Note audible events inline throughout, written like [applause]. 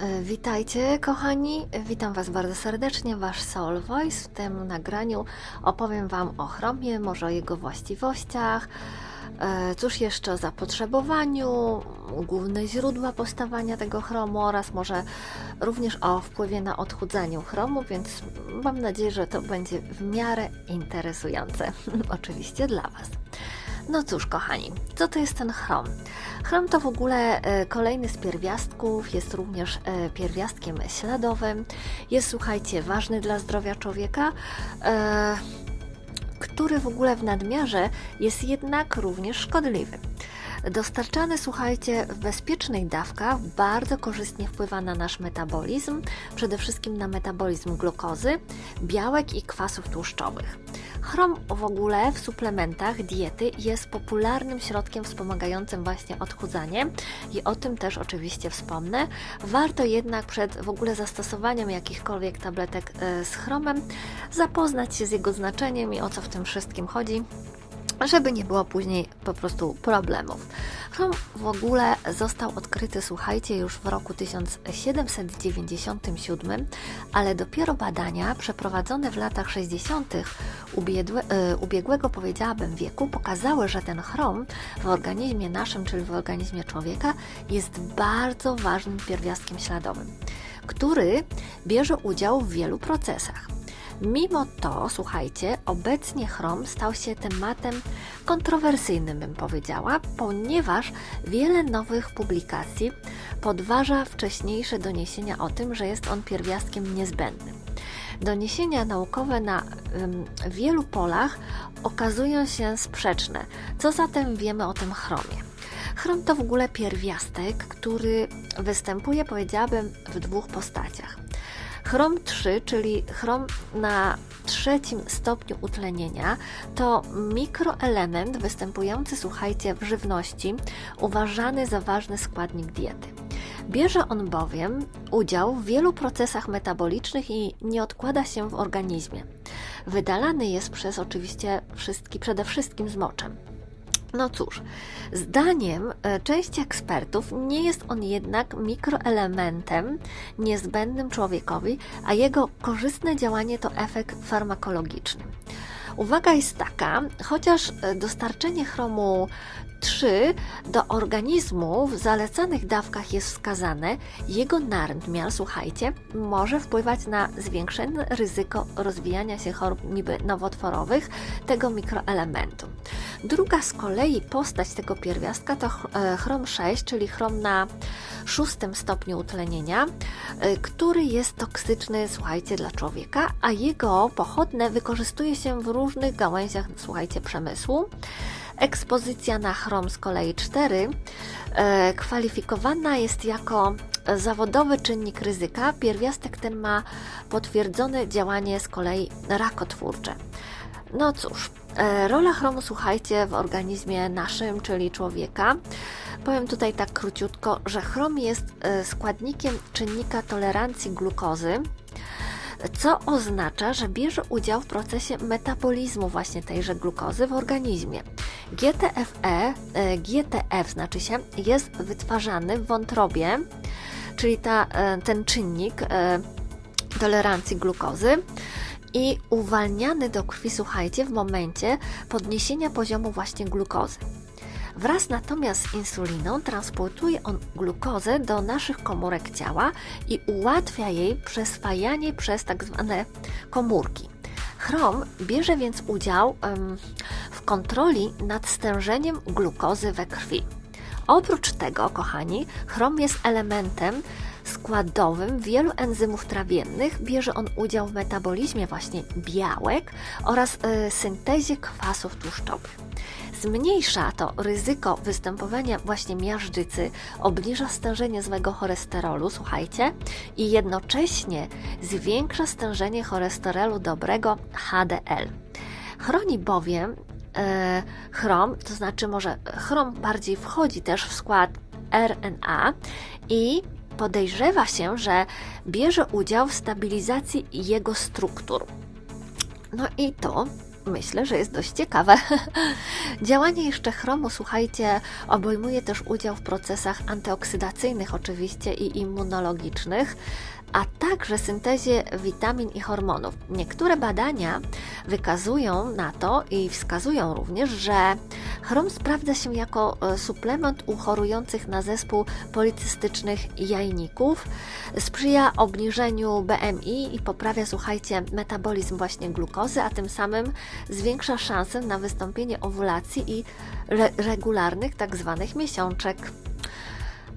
E, Witajcie kochani, witam Was bardzo serdecznie, Wasz Soul Voice. W tym nagraniu opowiem Wam o chromie, może o jego właściwościach, e, cóż jeszcze o zapotrzebowaniu, główne źródła powstawania tego chromu oraz może również o wpływie na odchudzanie chromu, więc mam nadzieję, że to będzie w miarę interesujące, [laughs] oczywiście dla Was. No cóż, kochani, co to jest ten chrom? Chrom to w ogóle e, kolejny z pierwiastków, jest również e, pierwiastkiem śladowym. Jest, słuchajcie, ważny dla zdrowia człowieka, e, który w ogóle w nadmiarze jest jednak również szkodliwy. Dostarczany, słuchajcie, w bezpiecznych dawkach bardzo korzystnie wpływa na nasz metabolizm, przede wszystkim na metabolizm glukozy, białek i kwasów tłuszczowych. Chrom w ogóle w suplementach diety jest popularnym środkiem wspomagającym właśnie odchudzanie i o tym też oczywiście wspomnę. Warto jednak przed w ogóle zastosowaniem jakichkolwiek tabletek e, z chromem zapoznać się z jego znaczeniem i o co w tym wszystkim chodzi żeby nie było później po prostu problemów. Chrom w ogóle został odkryty, słuchajcie, już w roku 1797, ale dopiero badania przeprowadzone w latach 60. Ubiegłe, ubiegłego, powiedziałabym, wieku pokazały, że ten chrom w organizmie naszym, czyli w organizmie człowieka, jest bardzo ważnym pierwiastkiem śladowym, który bierze udział w wielu procesach. Mimo to, słuchajcie, obecnie chrom stał się tematem kontrowersyjnym, bym powiedziała, ponieważ wiele nowych publikacji podważa wcześniejsze doniesienia o tym, że jest on pierwiastkiem niezbędnym. Doniesienia naukowe na ym, wielu polach okazują się sprzeczne. Co zatem wiemy o tym chromie? Chrom to w ogóle pierwiastek, który występuje, powiedziałabym, w dwóch postaciach. Chrom 3, czyli chrom na trzecim stopniu utlenienia, to mikroelement występujący, słuchajcie, w żywności, uważany za ważny składnik diety. Bierze on bowiem udział w wielu procesach metabolicznych i nie odkłada się w organizmie. Wydalany jest przez oczywiście wszystki, przede wszystkim z moczem. No cóż, zdaniem e, części ekspertów nie jest on jednak mikroelementem niezbędnym człowiekowi, a jego korzystne działanie to efekt farmakologiczny. Uwaga jest taka, chociaż e, dostarczenie chromu 3 do organizmu w zalecanych dawkach jest wskazane, jego nadmiar, słuchajcie, może wpływać na zwiększone ryzyko rozwijania się chorób niby nowotworowych tego mikroelementu. Druga z kolei postać tego pierwiastka to e, chrom 6, czyli chrom na szóstym stopniu utlenienia, e, który jest toksyczny, słuchajcie, dla człowieka, a jego pochodne wykorzystuje się w różnych gałęziach, słuchajcie, przemysłu. Ekspozycja na chrom z kolei 4 e, kwalifikowana jest jako zawodowy czynnik ryzyka. Pierwiastek ten ma potwierdzone działanie z kolei rakotwórcze. No cóż, e, rola chromu, słuchajcie, w organizmie naszym, czyli człowieka. Powiem tutaj tak króciutko, że chrom jest e, składnikiem czynnika tolerancji glukozy, co oznacza, że bierze udział w procesie metabolizmu właśnie tejże glukozy w organizmie. GTFE, e, GTF znaczy się, jest wytwarzany w wątrobie, czyli ta, ten czynnik tolerancji glukozy i uwalniany do krwi, słuchajcie, w momencie podniesienia poziomu właśnie glukozy. Wraz natomiast z insuliną transportuje on glukozę do naszych komórek ciała i ułatwia jej przeswajanie przez tak zwane komórki. Chrom bierze więc udział w kontroli nad stężeniem glukozy we krwi. Oprócz tego, kochani, chrom jest elementem składowym wielu enzymów trawiennych. Bierze on udział w metabolizmie właśnie białek oraz y, syntezie kwasów tłuszczowych. Zmniejsza to ryzyko występowania właśnie miażdżycy, obniża stężenie złego cholesterolu, słuchajcie, i jednocześnie zwiększa stężenie cholesterolu dobrego HDL. Chroni bowiem e, chrom, to znaczy może chrom bardziej wchodzi też w skład RNA i podejrzewa się, że bierze udział w stabilizacji jego struktur. No i to myślę, że jest dość ciekawe. [laughs] Działanie jeszcze chromu, słuchajcie, obejmuje też udział w procesach antyoksydacyjnych oczywiście i immunologicznych, a także syntezie witamin i hormonów. Niektóre badania wykazują na to i wskazują również, że chrom sprawdza się jako e, suplement u chorujących na zespół policystycznych jajników, sprzyja obniżeniu BMI i poprawia, słuchajcie, metabolizm właśnie glukozy, a tym samym zwiększa szansę na wystąpienie owulacji i re regularnych tak zwanych miesiączek.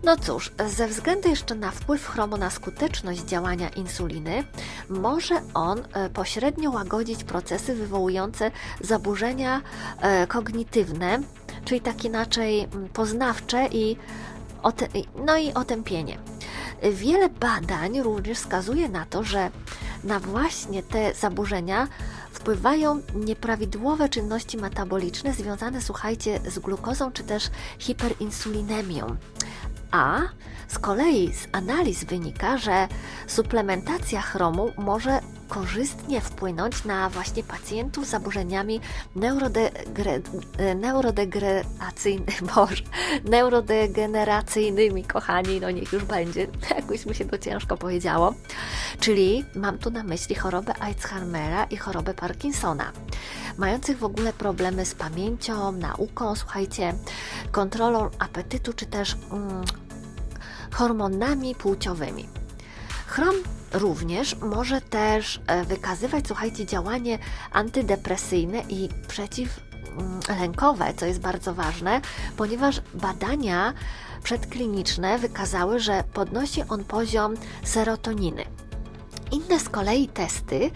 No cóż, ze względu jeszcze na wpływ chromu na skuteczność działania insuliny, może on e, pośrednio łagodzić procesy wywołujące zaburzenia e, kognitywne, czyli tak inaczej mm, poznawcze i, no i otępienie. Wiele badań również wskazuje na to, że na właśnie te zaburzenia wpływają nieprawidłowe czynności metaboliczne związane, słuchajcie, z glukozą czy też hiperinsulinemią. A z kolei z analiz wynika, że suplementacja chromu może korzystnie wpłynąć na właśnie pacjentów z zaburzeniami neurodegre, neurodegeneracyjnymi, [laughs] boże, neurodegeneracyjnymi, kochani, no niech już będzie, [laughs] jakoś mi się to ciężko powiedziało. Czyli mam tu na myśli chorobę Alzheimera i chorobę Parkinsona mających w ogóle problemy z pamięcią, nauką, słuchajcie, kontrolą apetytu, czy też mm, hormonami płciowymi. Chrom również może też e, wykazywać, słuchajcie, działanie antydepresyjne i przeciwlękowe, co jest bardzo ważne, ponieważ badania przedkliniczne wykazały, że podnosi on poziom serotoniny. Inne z kolei testy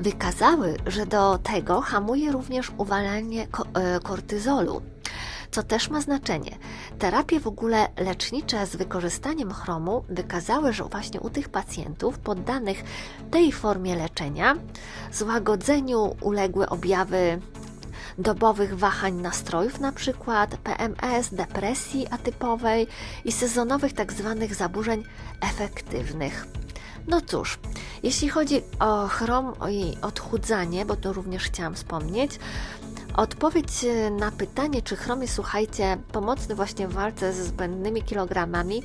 wykazały, że do tego hamuje również uwalanie e, kortyzolu, co też ma znaczenie. Terapie w ogóle lecznicze z wykorzystaniem chromu wykazały, że właśnie u tych pacjentów poddanych tej formie leczenia złagodzeniu uległy objawy dobowych wahań nastrojów, na przykład PMS, depresji atypowej i sezonowych tzw. Tak zaburzeń efektywnych. No cóż, jeśli chodzi o chrom i odchudzanie, bo to również chciałam wspomnieć, Odpowiedź e, na pytanie, czy chrom jest, słuchajcie, pomocny właśnie w walce ze zbędnymi kilogramami,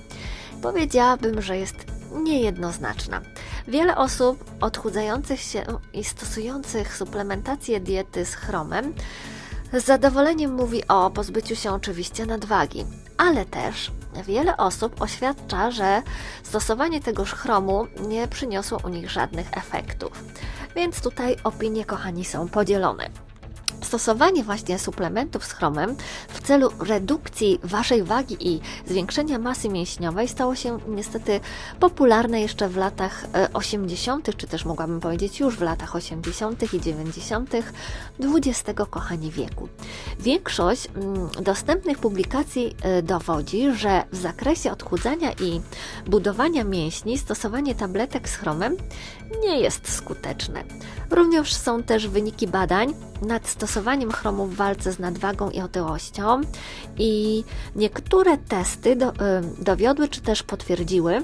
powiedziałabym, że jest niejednoznaczna. Wiele osób odchudzających się i stosujących suplementację diety z chromem z zadowoleniem mówi o pozbyciu się oczywiście nadwagi, ale też wiele osób oświadcza, że stosowanie tegoż chromu nie przyniosło u nich żadnych efektów. Więc tutaj opinie, kochani, są podzielone. Stosowanie właśnie suplementów z chromem w celu redukcji waszej wagi i zwiększenia masy mięśniowej stało się niestety popularne jeszcze w latach 80., e, czy też mogłabym powiedzieć już w latach 80. i 90. XX kochani wieku. Większość mm, dostępnych publikacji e, dowodzi, że w zakresie odchudzania i budowania mięśni stosowanie tabletek z chromem nie jest skuteczne. Również są też wyniki badań nad stosowaniem chromu w walce z nadwagą i otyłością i niektóre testy do, y, dowiodły czy też potwierdziły,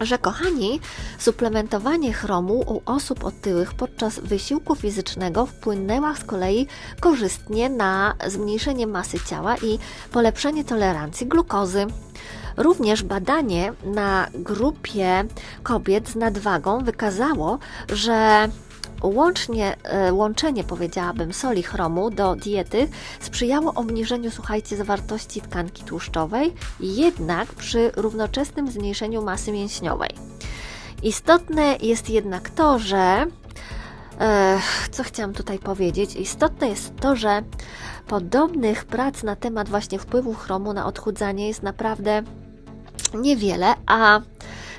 że kochani, suplementowanie chromu u osób otyłych podczas wysiłku fizycznego wpłynęła z kolei korzystnie na zmniejszenie masy ciała i polepszenie tolerancji glukozy. Również badanie na grupie kobiet z nadwagą wykazało, że Łącznie, e, łączenie, powiedziałabym, soli chromu do diety sprzyjało obniżeniu, słuchajcie, zawartości tkanki tłuszczowej, jednak przy równoczesnym zmniejszeniu masy mięśniowej. Istotne jest jednak to, że e, co chciałam tutaj powiedzieć? Istotne jest to, że podobnych prac na temat właśnie wpływu chromu na odchudzanie jest naprawdę niewiele, a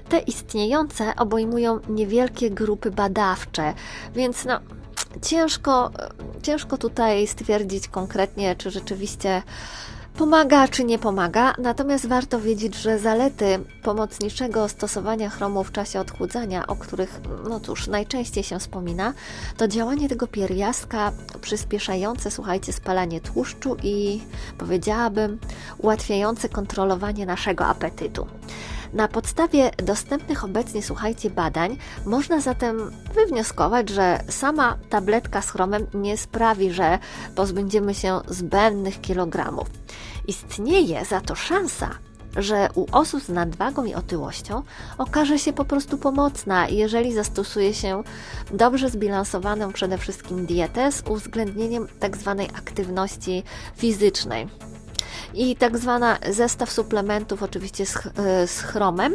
te istniejące obejmują niewielkie grupy badawcze, więc no, ciężko, ciężko tutaj stwierdzić konkretnie, czy rzeczywiście pomaga, czy nie pomaga. Natomiast warto wiedzieć, że zalety pomocniczego stosowania chromu w czasie odchudzania, o których, no cóż, najczęściej się wspomina, to działanie tego pierwiastka przyspieszające, słuchajcie, spalanie tłuszczu i powiedziałabym, ułatwiające kontrolowanie naszego apetytu. Na podstawie dostępnych obecnie, słuchajcie, badań, można zatem wywnioskować, że sama tabletka z chromem nie sprawi, że pozbędziemy się zbędnych kilogramów. Istnieje za to szansa, że u osób z nadwagą i otyłością okaże się po prostu pomocna, jeżeli zastosuje się dobrze zbilansowaną przede wszystkim dietę z uwzględnieniem tzw. Tak aktywności fizycznej. I tak zwana zestaw suplementów, oczywiście z, e, z chromem,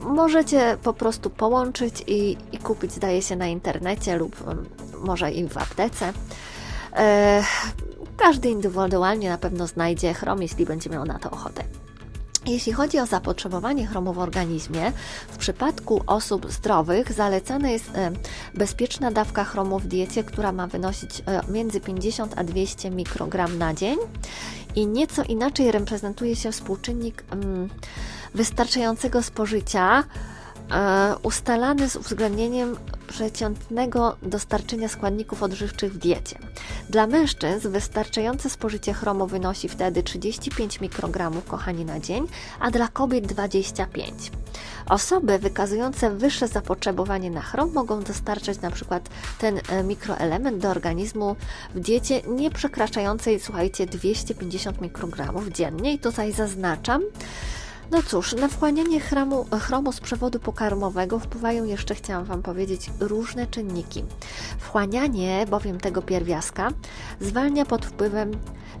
możecie po prostu połączyć i, i kupić, zdaje się, na internecie lub może i w aptece. E, każdy indywidualnie na pewno znajdzie chrom, jeśli będzie miał na to ochotę. Jeśli chodzi o zapotrzebowanie chromu w organizmie, w przypadku osób zdrowych zalecana jest e, bezpieczna dawka chromu w diecie, która ma wynosić e, między 50 a 200 mikrogram na dzień. I nieco inaczej reprezentuje się współczynnik mm, wystarczającego spożycia ustalany z uwzględnieniem przeciętnego dostarczenia składników odżywczych w diecie. Dla mężczyzn wystarczające spożycie chromu wynosi wtedy 35 mikrogramów, kochani, na dzień, a dla kobiet 25. Osoby wykazujące wyższe zapotrzebowanie na chrom mogą dostarczać na przykład ten e, mikroelement do organizmu w diecie nie przekraczającej, słuchajcie, 250 mikrogramów dziennie. I tutaj zaznaczam, no cóż, na wchłanianie chromu, chromu z przewodu pokarmowego wpływają jeszcze, chciałam Wam powiedzieć, różne czynniki. Wchłanianie bowiem tego pierwiastka zwalnia pod wpływem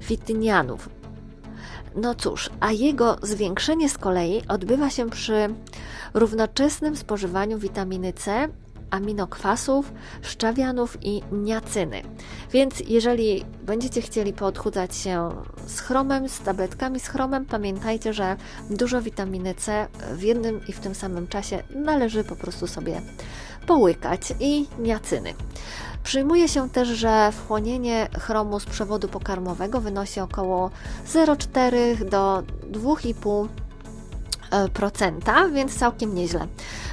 fitynianów. No cóż, a jego zwiększenie z kolei odbywa się przy równoczesnym spożywaniu witaminy C aminokwasów, szczawianów i niacyny. Więc jeżeli będziecie chcieli poodchudzać się z chromem, z tabletkami z chromem, pamiętajcie, że dużo witaminy C w jednym i w tym samym czasie należy po prostu sobie połykać i niacyny. Przyjmuje się też, że wchłonienie chromu z przewodu pokarmowego wynosi około 0,4 do 2,5 więc całkiem nieźle.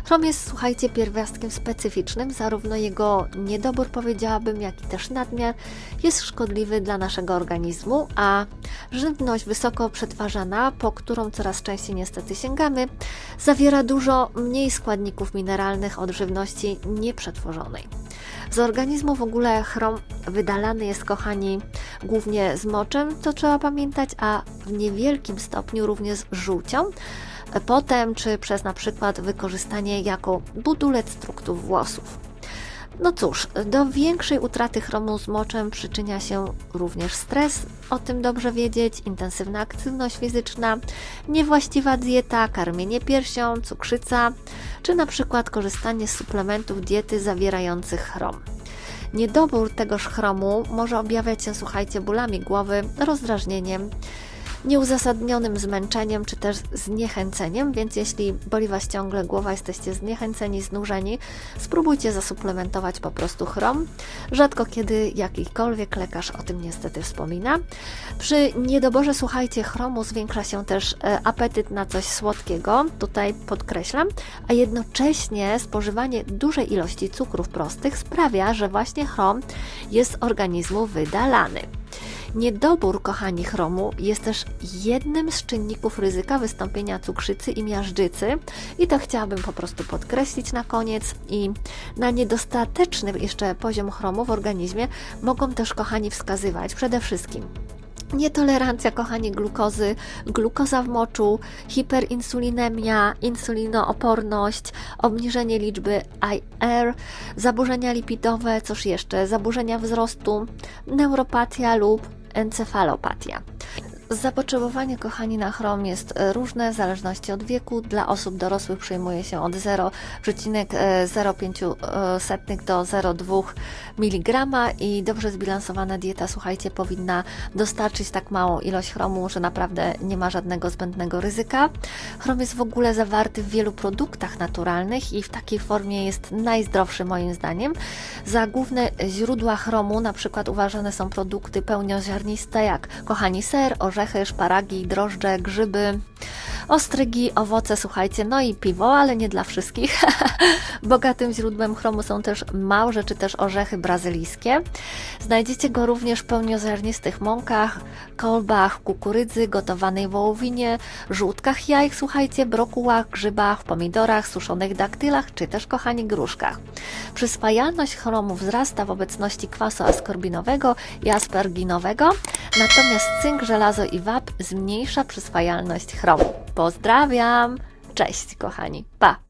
Chrom jest, słuchajcie, pierwiastkiem specyficznym, zarówno jego niedobór, powiedziałabym, jak i też nadmiar jest szkodliwy dla naszego organizmu, a żywność wysoko przetwarzana, po którą coraz częściej niestety sięgamy, zawiera dużo mniej składników mineralnych od żywności nieprzetworzonej. Z organizmu w ogóle chrom wydalany jest, kochani, głównie z moczem, to trzeba pamiętać, a w niewielkim stopniu również z żółcią, potem czy przez na przykład wykorzystanie jako budulec struktów włosów. No cóż, do większej utraty chromu z moczem przyczynia się również stres, o tym dobrze wiedzieć, intensywna aktywność fizyczna, niewłaściwa dieta, karmienie piersią, cukrzyca, czy na przykład korzystanie z suplementów diety zawierających chrom. Niedobór tegoż chromu może objawiać się, słuchajcie, bólami głowy, rozdrażnieniem, nieuzasadnionym zmęczeniem czy też zniechęceniem, więc jeśli boli Was ciągle głowa, jesteście zniechęceni, znużeni, spróbujcie zasuplementować po prostu chrom. Rzadko kiedy jakikolwiek lekarz o tym niestety wspomina. Przy niedoborze, słuchajcie, chromu zwiększa się też e, apetyt na coś słodkiego, tutaj podkreślam, a jednocześnie spożywanie dużej ilości cukrów prostych sprawia, że właśnie chrom jest z organizmu wydalany. Niedobór, kochani, chromu jest też jednym z czynników ryzyka wystąpienia cukrzycy i miażdżycy. I to chciałabym po prostu podkreślić na koniec. I na niedostateczny jeszcze poziom chromu w organizmie mogą też, kochani, wskazywać przede wszystkim Nietolerancja, kochani, glukozy, glukoza w moczu, hiperinsulinemia, insulinooporność, obniżenie liczby IR, zaburzenia lipidowe, cóż jeszcze, zaburzenia wzrostu, neuropatia lub encefalopatia. Zapotrzebowanie, kochani, na chrom jest e, różne w zależności od wieku. Dla osób dorosłych przyjmuje się od 0,05 e, do 0,2 mg i dobrze zbilansowana dieta, słuchajcie, powinna dostarczyć tak małą ilość chromu, że naprawdę nie ma żadnego zbędnego ryzyka. Chrom jest w ogóle zawarty w wielu produktach naturalnych i w takiej formie jest najzdrowszy moim zdaniem. Za główne źródła chromu na przykład uważane są produkty pełnoziarniste jak, kochani, ser, orzechy, orzechy, szparagi, drożdże, grzyby, ostrygi, owoce, słuchajcie, no i piwo, ale nie dla wszystkich. [laughs] Bogatym źródłem chromu są też małże czy też orzechy brazylijskie. Znajdziecie go również w pełnioziarnistych mąkach, kolbach, kukurydzy, gotowanej wołowinie, żółtkach jajek, słuchajcie, brokułach, grzybach, pomidorach, suszonych daktylach czy też, kochani, gruszkach. Przyswajalność chromu wzrasta w obecności kwasu askorbinowego i asperginowego, natomiast cynk, żelazo i wap zmniejsza przyswajalność chromu. Pozdrawiam! Cześć, kochani. Pa!